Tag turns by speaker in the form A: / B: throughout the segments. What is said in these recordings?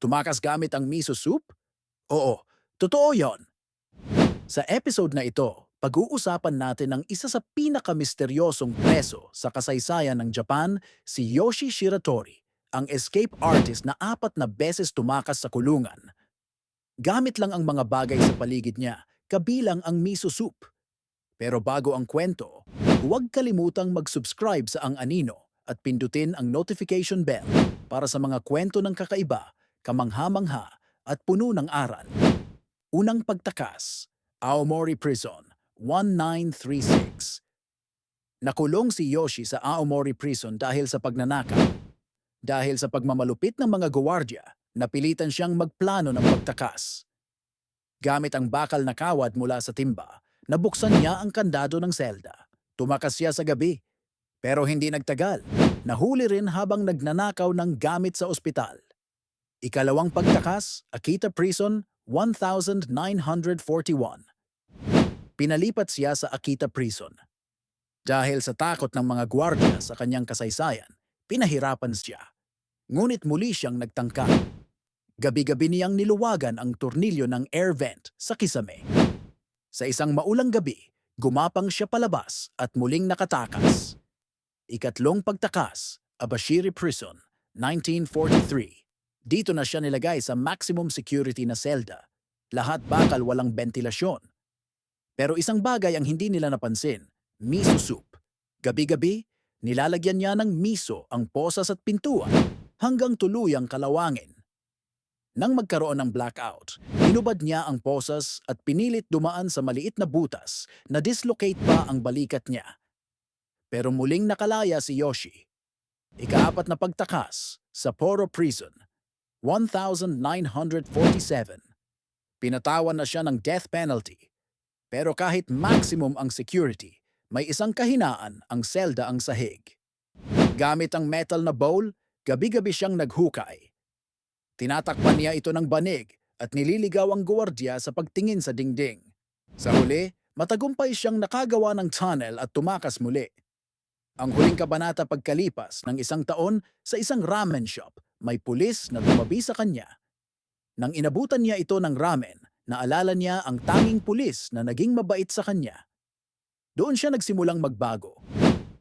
A: Tumakas gamit ang miso soup? Oo, totoo yon. Sa episode na ito, pag-uusapan natin ang isa sa pinakamisteryosong preso sa kasaysayan ng Japan, si Yoshi Shiratori, ang escape artist na apat na beses tumakas sa kulungan. Gamit lang ang mga bagay sa paligid niya, kabilang ang miso soup. Pero bago ang kwento, huwag kalimutang mag-subscribe sa Ang Anino at pindutin ang notification bell para sa mga kwento ng kakaiba, kamangha-mangha at puno ng aral. Unang pagtakas, Aomori Prison, 1936. Nakulong si Yoshi sa Aomori Prison dahil sa pagnanakaw. Dahil sa pagmamalupit ng mga gwardiya, napilitan siyang magplano ng pagtakas. Gamit ang bakal na kawad mula sa timba, nabuksan niya ang kandado ng selda. Tumakas siya sa gabi. Pero hindi nagtagal. Nahuli rin habang nagnanakaw ng gamit sa ospital. Ikalawang pagtakas, Akita Prison, 1941. Pinalipat siya sa Akita Prison. Dahil sa takot ng mga gwardiya sa kanyang kasaysayan, pinahirapan siya. Ngunit muli siyang nagtangka. Gabi-gabi niyang niluwagan ang tornilyo ng air vent sa kisame. Sa isang maulang gabi, gumapang siya palabas at muling nakatakas. Ikatlong pagtakas, Abashiri Prison, 1943. Dito na siya nilagay sa maximum security na selda. Lahat bakal walang ventilasyon. Pero isang bagay ang hindi nila napansin, miso soup. Gabi-gabi, nilalagyan niya ng miso ang posas at pintuan hanggang tuluyang kalawangin. Nang magkaroon ng blackout, inubad niya ang posas at pinilit dumaan sa maliit na butas na dislocate pa ang balikat niya. Pero muling nakalaya si Yoshi. Ikaapat na pagtakas sa Poro Prison, 1947. Pinatawan na siya ng death penalty. Pero kahit maximum ang security, may isang kahinaan ang selda ang sahig. Gamit ang metal na bowl, gabi-gabi siyang naghukay. Tinatakpan niya ito ng banig at nililigaw ang gwardiya sa pagtingin sa dingding. Sa huli, matagumpay siyang nakagawa ng tunnel at tumakas muli. Ang huling kabanata pagkalipas ng isang taon sa isang ramen shop, may pulis na tumabi sa kanya. Nang inabutan niya ito ng ramen, naalala niya ang tanging pulis na naging mabait sa kanya. Doon siya nagsimulang magbago.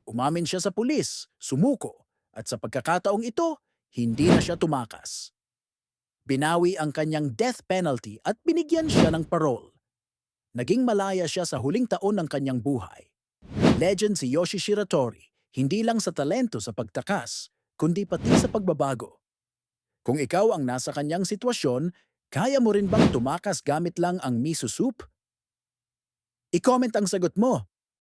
A: Umamin siya sa pulis, sumuko, at sa pagkakataong ito, hindi na siya tumakas. Binawi ang kanyang death penalty at binigyan siya ng parole. Naging malaya siya sa huling taon ng kanyang buhay. Legend si Yoshi Shiratori, hindi lang sa talento sa pagtakas, kundi pati sa pagbabago. Kung ikaw ang nasa kanyang sitwasyon, kaya mo rin bang tumakas gamit lang ang miso soup? I-comment ang sagot mo